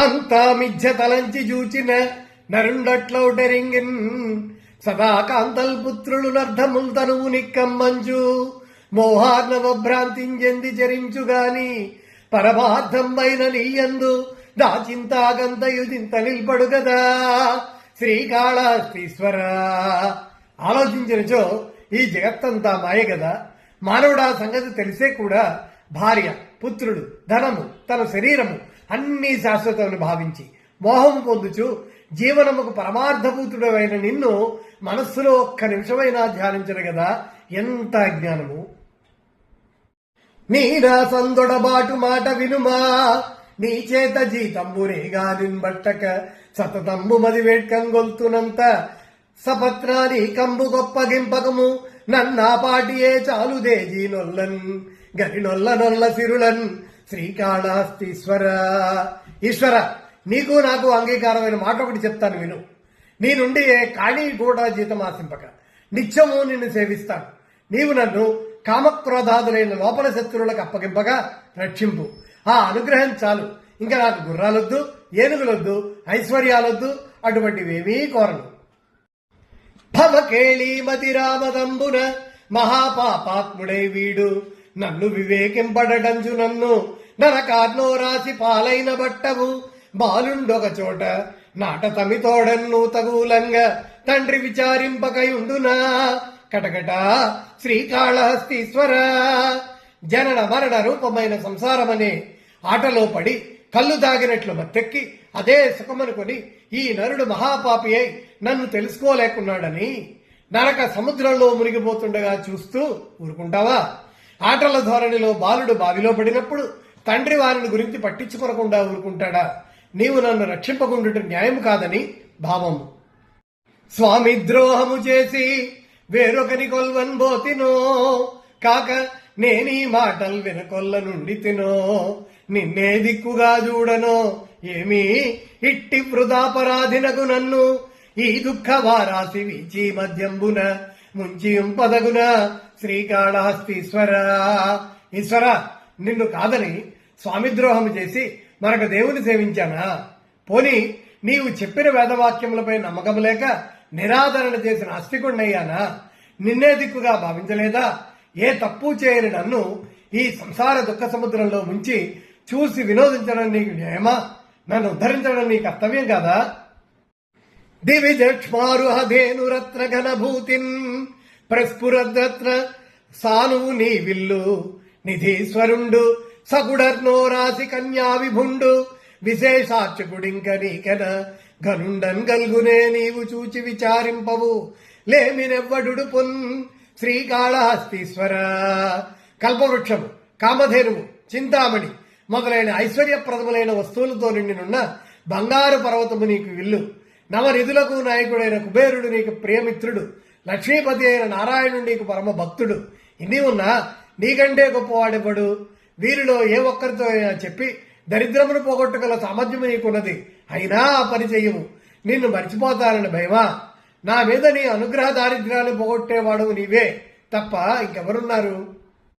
అంతా మిథ్య తలంచి చూచిన నరుండట్లౌటరింగిన్ సదా కాంతల్ పుత్రులు నర్ధముల్ తనువు నిక్కమ్మంచు మోహార్ణవ భ్రాంతించెంది చరించుగాని పరమార్థంబైన నీయందు దాచింతాగంతయుదింత నిల్పడు కదా శ్రీకాళహస్తీశ్వర. ఆలోచించినచో ఈ జగత్తంతా మాయ కదా మానవుడా సంగతి తెలిసే కూడా భార్య పుత్రుడు ధనము తన శరీరము అన్ని శాశ్వతమని భావించి మోహం పొందుచు జీవనముకు పరమార్థభూతుడమైన నిన్ను మనస్సులో ఒక్క నిమిషమైనా ధ్యానించరు కదా. ఎంత అజ్ఞానము నీరా సందొడబాటు మాట వినుమా? నీ చేత జీతంబురేగా నిన్బట్టక సతతంబు మది వేట్కంగొల్తునంత సపత్రాని కంబు గొప్పగింపకము నన్నా పాటియే చాలుదే గరి నొల్ల నొల్ల సిరులన్. శ్రీకాళహస్తీశ్వర ఈశ్వర నీకు నాకు అంగీకారమైన మాట ఒకటి చెప్తాను విను. నీ నుండి కాళీ జీతం ఆశింపక. నిత్యము నిన్ను సేవిస్తాను. నీవు నన్ను కామక్రోధాదులైన లోపల శత్రువులకు అప్పగింపగా రక్షింపు. ఆ అనుగ్రహం చాలు. ఇంకా నాకు గుర్రాలొద్దు ఏనుగులొద్దు ఐశ్వర్యాలొద్దు అటువంటివేమీ కోరను. భవకేళీ మతిరామదంబున మహాపాపాత్ముడై వీడు. నన్ను వివేకింపడడంచు నన్ను. నరకార్నో రాసి పాలైన బట్టవు. బాలుండొక చోట నాట తమితోడన్ను తగులంగ. తండ్రి విచారింపకయుండునా? కటకట శ్రీకాళహస్తీశ్వర. జనన మరణ రూపమైన సంసారమనే ఆటలో పడి కళ్ళు దాగినట్లు మత్తెక్కి అదే సుఖమనుకొని ఈ నరుడు మహాపాపి అయి నన్ను తెలుసుకోలేకున్నాడని నరక సముద్రంలో మునిగిపోతుండగా చూస్తూ ఊరుకుంటావా? ఆటల ధోరణిలో బాలుడు బావిలో పడినప్పుడు తండ్రి వారిని గురించి పట్టించుకోకుండా ఊరుకుంటాడా? నీవు నన్ను రక్షింపకుండుట న్యాయం కాదని భావము స్వామి ద్రోహము చేసి వేరొకరి కొల్వన్ బోతినో కాక నేనీ మాటలు వినకొల్ల నుండి తినో నిన్నే దిక్కుగా చూడనో ఏమీ ఇట్టి వృధాపరాధినకు నన్ను ఈ దుఃఖ వారాసి వీచి మధ్యంబున ముంచి పదగున శ్రీకాళహస్తీశ్వర ఈశ్వర. నిన్ను కాదని స్వామిద్రోహం చేసి మరొక దేవుని సేవించానా? పోని నీవు చెప్పిన వేదవాక్యములపై నమ్మకం లేక నిరాదరణ చేసిన అస్థికుండయ్యానా నిన్నే దిక్కుగా భావించలేదా? ఏ తప్పు చేయని నన్ను ఈ సంసార దుఃఖ సముద్రంలో ముంచి చూసి వినోదించడం నీకు న్యాయమా? నన్ను ఉద్ధరించడం నీ కర్తవ్యం కాదా? దివిజక్ష్మారుహధేనురత్న ఘనభూతిన్ ప్రస్ఫురద్రత్న సాను నీ విల్లు నిధీశ్వరుండు సగుడర్నో రాసి కన్యా విభుండు విశేషార్చకుడింక నీకన గనుండన్ గల్గునే నీవు చూచి విచారింపవు లేమినెవ్వడు పొన్ శ్రీకాళహస్తీశ్వర. కల్పవృక్షము కామధేనువు చింతామణి మొదలైన ఐశ్వర్యప్రదములైన వస్తువులతో నిండినున్న బంగారు పర్వతము నీకు విల్లు నవనిధులకు నాయకుడైన కుబేరుడు నీకు ప్రియమిత్రుడు. లక్ష్మీపతి అయిన నారాయణుడు నీకు పరమ భక్తుడు ఇన్ని ఉన్నా నీకంటే గొప్పవాడెవడు వీరిలో ఏ ఒక్కరితో అయినా చెప్పి దరిద్రమును పోగొట్టుగల సామర్థ్యము నీకున్నది. అయినా ఆ పని చెయ్యము నిన్ను మర్చిపోతానని భయమా? నా మీద నీ అనుగ్రహ దారిద్ర్యాన్ని పోగొట్టేవాడు నీవే. తప్ప ఇంకెవరున్నారు?